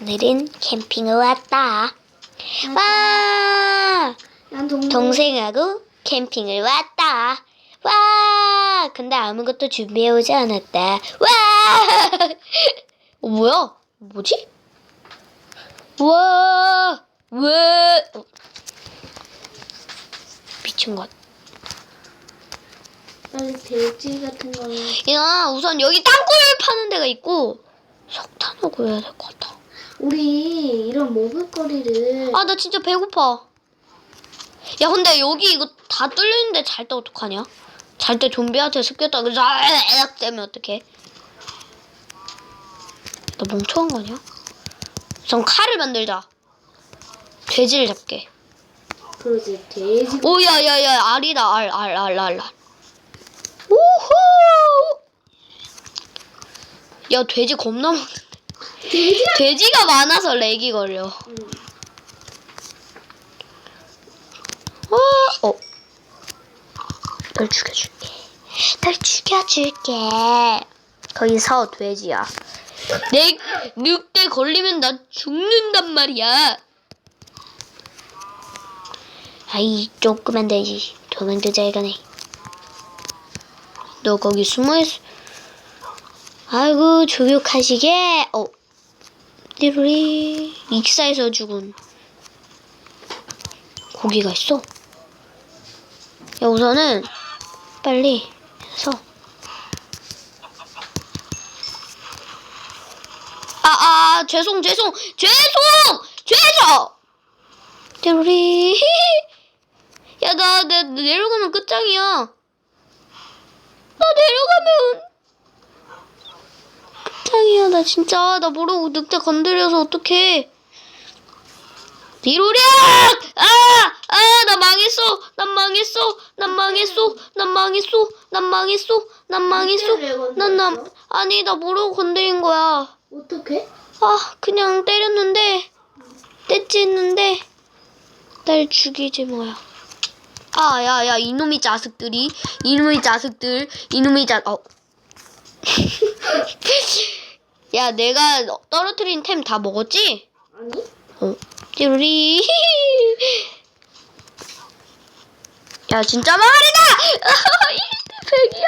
오늘은 캠핑을 왔다. 와! 난 동생. 동생하고 캠핑을 왔다. 와! 근데 아무것도 준비해 오지 않았다. 와! 어, 뭐야? 뭐지? 와! 와! 어. 미친 것. 빨리 돼지 같은 거는. 야, 우선 여기 땅굴 파는 데가 있고 석탄하고 해야 될 것 같아. 우리 이런 먹을거리를. 아, 나 진짜 배고파. 야, 근데 여기 이거 다 뚫리는데 잘 때 어떡하냐? 잘 때 좀비한테 습겼다 그래서 애악 되면 어떡해? 나 멍청한 거 아니야? 우선 칼을 만들자. 돼지를 잡게. 그러지 돼지. 오, 야, 야, 야, 알이다, 알, 알, 알, 알, 알. 우후! 야, 돼지 겁나 많은데. 돼지. 돼지가 많아서 렉이 걸려. 응. 와, 어. 널 죽여줄게. 널 죽여줄게. 거기서 돼지야. 내 늑대 걸리면 나 죽는단 말이야. 아이, 조그만 돼지. 도망도 잘 가네. 너 거기 숨어 있어. 아이고, 조욕하시게. 어. 띠로리. 익사에서 죽은 고기가 있어. 야, 우선은 빨리 해서. 아, 아, 죄송, 죄송, 죄송, 죄송! 띠로리. 야, 나, 나 내려가면 끝장이야. 나 내려가면 끝장이야. 나 진짜, 나 모르고 늑대 건드려서 어떡해. 디로리야! 아! 아! 나 망했어! 난 망했어! 난 망했어! 난 망했어! 난 망했어! 난 망했어! 난 남, 아니, 나 모르고 건드린 거야. 어떻게? 아, 그냥 때렸는데, 떼찌했는데, 날 죽이지 뭐야. 아, 야, 야, 이놈의 자식들이, 이놈의 자식들, 이놈의 자, 어. 야, 내가 떨어뜨린 템 다 먹었지? 아니? 어, 띠로리. 야, 진짜 망하리다! 1대 100이야!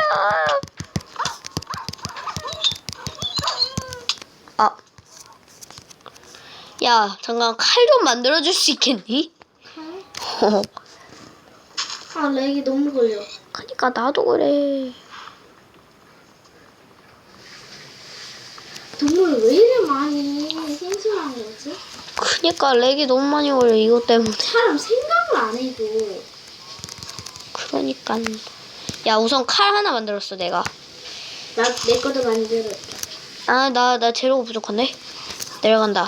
아. 야, 잠깐 칼 좀 만들어줄 수 있겠니? 칼? 어, 아 렉이 너무 걸려. 그니까 나도 그래. 동물 왜 이래 많이 생선한 거지? 그니까 렉이 너무 많이 걸려, 이것 때문에. 사람 생각을 안 해도. 그러니까. 야, 우선 칼 하나 만들었어, 내가. 나 내 것도 만들었다. 아, 나, 나 재료가 부족한데? 내려간다.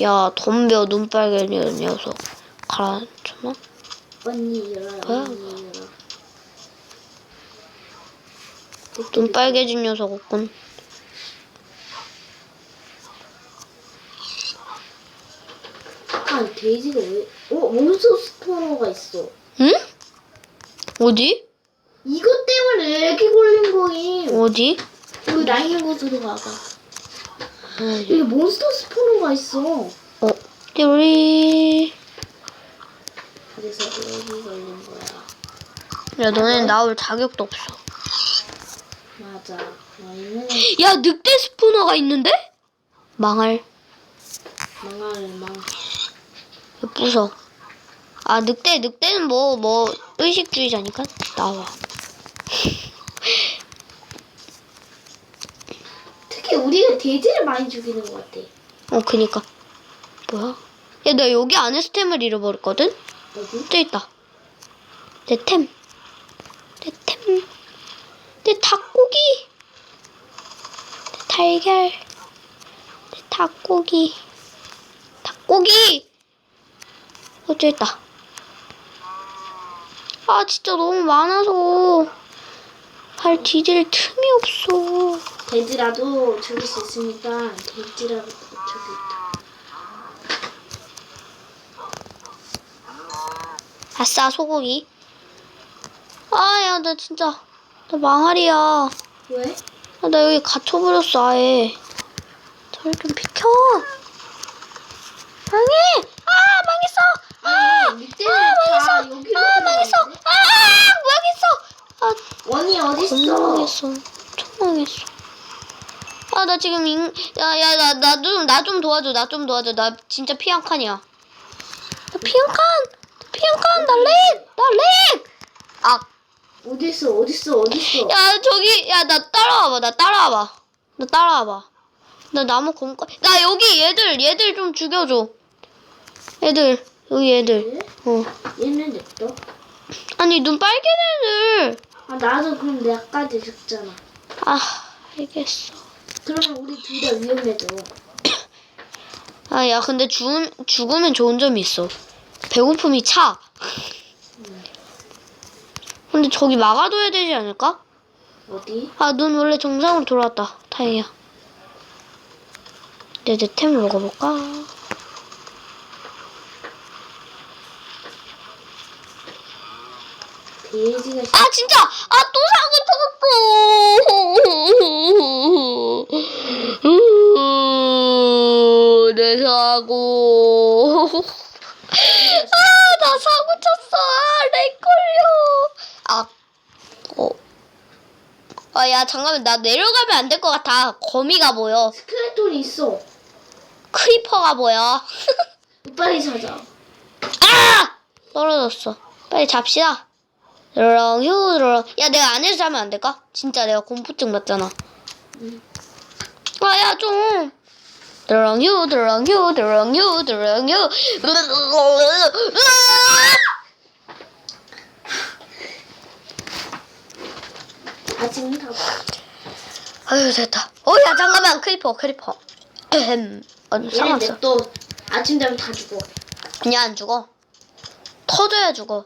야, 덤벼, 눈 빨개지는 녀석. 가라앉혔나? 언니 열어. 뭐야? 언니 열어. 눈 빨개진 녀석 없군. 아 돼지가 왜? 어 몬스터 스포너가 있어. 응? 어디? 이것 때문에 렉이 걸린 거임. 어디? 여기 라인 곳으로 가봐. 어, 여기 몬스터 스포너가 있어. 어, 우리. 그래서 렉이 걸린 거야. 야, 너네는 나올 자격도 없어. 맞아. 야, 늑대 스포너가 있는데? 망할. 망할 망. 야, 부숴. 아, 늑대, 늑대는 뭐, 뭐, 의식주의자니까? 나와. 특히 우리가 돼지를 많이 죽이는 것 같아. 어, 그니까. 뭐야? 야, 나 여기 안에 스템을 잃어버렸거든? 어디? 저 있다. 내 템. 내 템. 내 닭고기. 내 달걀. 내 닭고기. 닭고기! 어, 저 있다. 아, 진짜 너무 많아서. 발 뒤질 틈이 없어. 돼지라도 죽일 수 있으니까 돼지라도 저기 있다. 아싸, 소고기. 아, 야, 나 진짜. 나 망할이야. 왜? 아, 나 여기 갇혀버렸어, 아예. 저리 좀 비켜. 망해! 아, 망했어! 아! 늑대는 아, 다 망했어! 여기로 아, 망했어! 들어가는데? 아, 망했어! 아, 원이 어딨어? 총 망했어. 아, 나 지금 인, 야, 야, 나, 나 좀, 나 좀 도와줘. 나 좀 도와줘. 나 진짜 피 한 칸이야. 나 피 한 칸! 피 한 칸! 나 렉! 나 렉! 아, 어딨어 어딨어 어딨어? 야, 저기, 야, 나 따라와봐. 나 따라와봐. 나 따라와봐. 나 나무 검까, 나 여기 얘들, 얘들 좀 죽여줘. 애들, 여기 애들. 왜? 어. 얘는 냅둬. 아니, 눈 빨개 애들. 아 나도 그럼 내까지 죽잖아. 아, 알겠어. 그러면 우리 둘 다 위험해져. 아, 야, 근데 죽음, 죽으면 좋은 점이 있어. 배고픔이 차. 근데 저기 막아둬야 되지 않을까? 어디? 아, 눈 원래 정상으로 돌아왔다. 다행이야. 이제 내 템을 먹어볼까? 돼지가 시- 아, 진짜! 아, 또 사고 터졌어! 으, 내 사고. 아, 나 사고 쳤어! 아, 렉 걸려! 아, 어. 아, 야, 잠깐만. 나 내려가면 안 될 것 같아. 거미가 보여. 스켈레톤이 있어. 크리퍼가 보여. 빨리 찾아. 아! 떨어졌어. 빨리 잡시다. 드렁. 야 내가 안에서 자면 안 될까? 진짜 내가 공포증 맞잖아. 아야 좀. 드렁 휴 드렁 휴 드렁 휴 드렁 휴. 아직은 다. 아유 됐다. 어야 잠깐만 크리퍼 크리퍼. 얘는 상관없어. 냅둬. 아침 되면 다 죽어. 그냥 안 죽어. 터져야 죽어.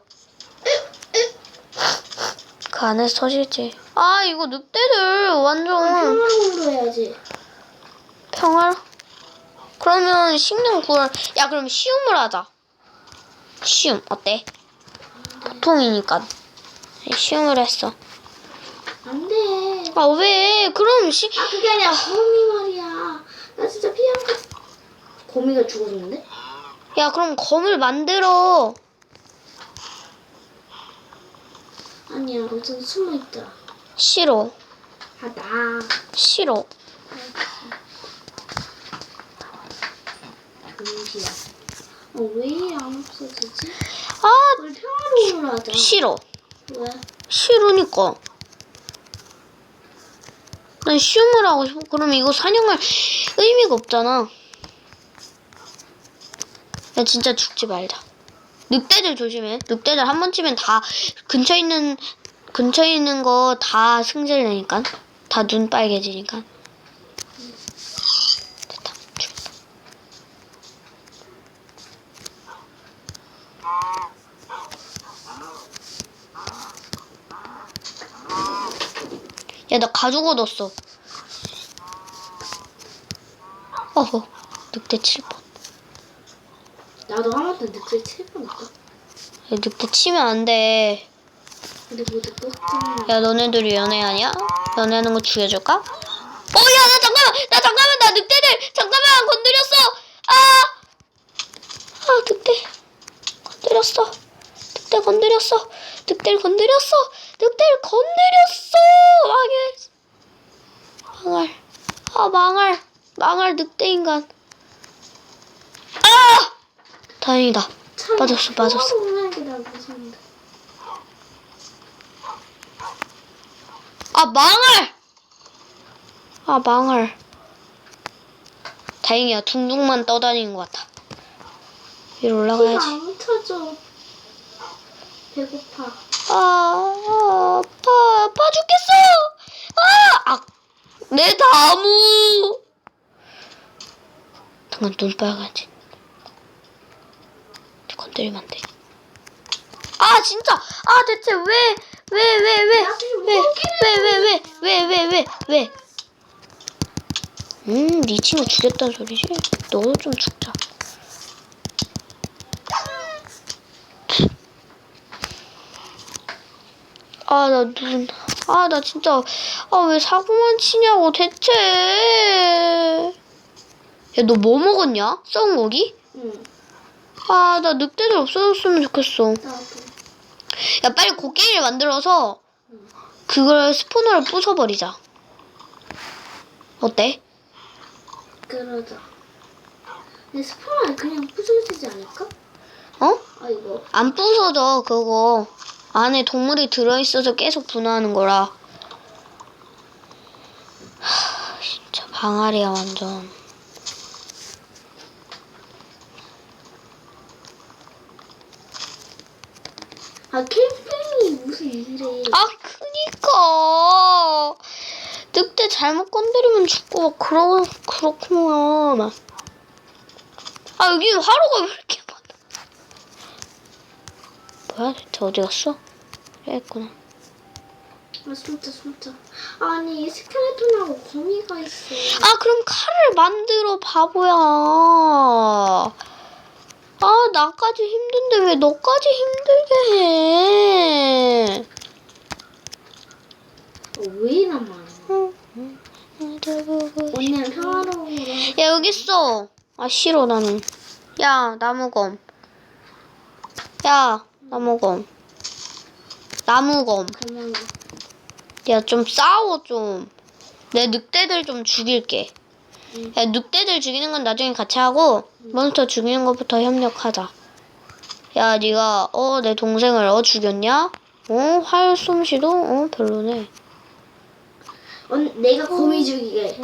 그 안에서 터지지. 아 이거 늑대들 완전. 평화로움으로 해야지. 평화로? 그러면 식량 구할 야 그럼 쉬움을 하자 쉬움 어때? 보통이니까 쉬움을 했어 안 돼. 아 왜 그럼 시아 그게 아니라 거미 말이야. 나 진짜 피한 거. 거미가 죽어줬는데? 야 그럼 검을 만들어 아니야. 우선 숨어 있자. 싫어 아 나. 싫어 금지야. 어, 왜안 없어지지? 아 우리 평화로움으로 하자. 싫어 왜? 싫으니까 난 쉬움을 하고 싶어 그럼 이거 사냥할 의미가 없잖아 야 진짜 죽지 말자 늑대들 조심해 늑대들 한 번쯤엔 다 근처에 있는 근처에 있는 거 다 승질 내니까 다 눈 빨개지니까 됐다 야, 나 가죽 얻었어. 어허, 늑대 7번. 나도 한 번도 늑대 칠번 할까? 야, 늑대 치면 안 돼. 근데. 야, 너네들이 연애 아니야? 연애하는 거 죽여줄까? 어, 야, 나 잠깐만! 나 잠깐만! 나 늑대들! 잠깐만! 건드렸어! 아! 아, 늑대. 건드렸어. 늑대 건드렸어. 늑대를 건드렸어. 늑대를 건드렸어! 망해. 망할. 아, 망할. 망할 늑대 인간. 아! 다행이다. 참 빠졌어, 빠졌어. 게나 무서운데. 아 망할! 아 망할. 다행이야 둥둥만 떠다니는 것 같아. 위로 올라가야지. 안 터져. 배고파. 아, 아 아파 아파 죽겠어. 아, 아, 내 나무. 당근 눈 빨간지. 건드리면 안 돼. 아 진짜 아 대체 왜 왜왜왜왜왜왜왜왜왜왜왜 음, 네 친구 죽였단 소리지? 너도 좀 죽자. 아, 나 눈. 아, 나 진짜. 아, 왜 사고만 치냐고, 대체. 야, 너 뭐 먹었냐? 썩은 고기? 응. 아, 나 늑대들 없어졌으면 좋겠어. 나도. 야, 빨리 곡괭이를 만들어서 그걸 스포너를 부숴버리자. 어때? 그러자. 근데 스포는 그냥 부서지지 않을까? 어? 아 이거. 안 부서져, 그거. 안에 동물이 들어있어서 계속 분화하는 거라. 하, 진짜 방아리야, 완전. 아 캠핑이 무슨 일이래. 아, 그니까. 늑대 잘못 건드리면 죽고, 막, 그러, 그렇구만. 아, 여기 화로가 왜 이렇게 많아? 뭐야, 대체 어디 갔어? 여기 있구나. 아 숨자 숨자. 아니 스켈레톤하고 거미가 있어. 아, 그럼 칼을 만들어, 바보야. 아, 나까지 힘든데 왜 너까지 힘들게 해? 어, 왜 이런 말이야? 언니는 평화로운 거. 야, 여기 있어. 아, 싫어, 나는. 야, 나무검. 야, 나무검. 나무검. 야, 좀 싸워, 좀. 내 늑대들 좀 죽일게. 응. 야, 늑대들 죽이는 건 나중에 같이 하고, 몬스터 죽이는 것부터 협력하자. 야, 네가 어, 내 동생을 어, 죽였냐? 어, 활 솜씨도? 어, 별로네. 언 내가 거미 죽이게.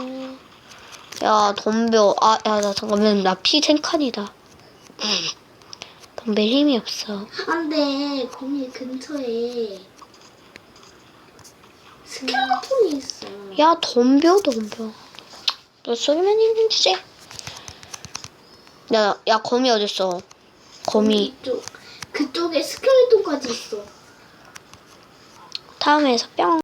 야, 덤벼. 아, 야, 나 잠깐만, 나피세 칸이다. 덤벨 힘이 없어. 안 돼 거미 근처에 스켈레톤이 있어. 야, 덤벼, 덤벼. 너 쏘기만 있는 주제. 야, 야, 거미 어딨어? 거미. 그쪽 그쪽에 스켈레톤까지 있어. 다음에서 뿅.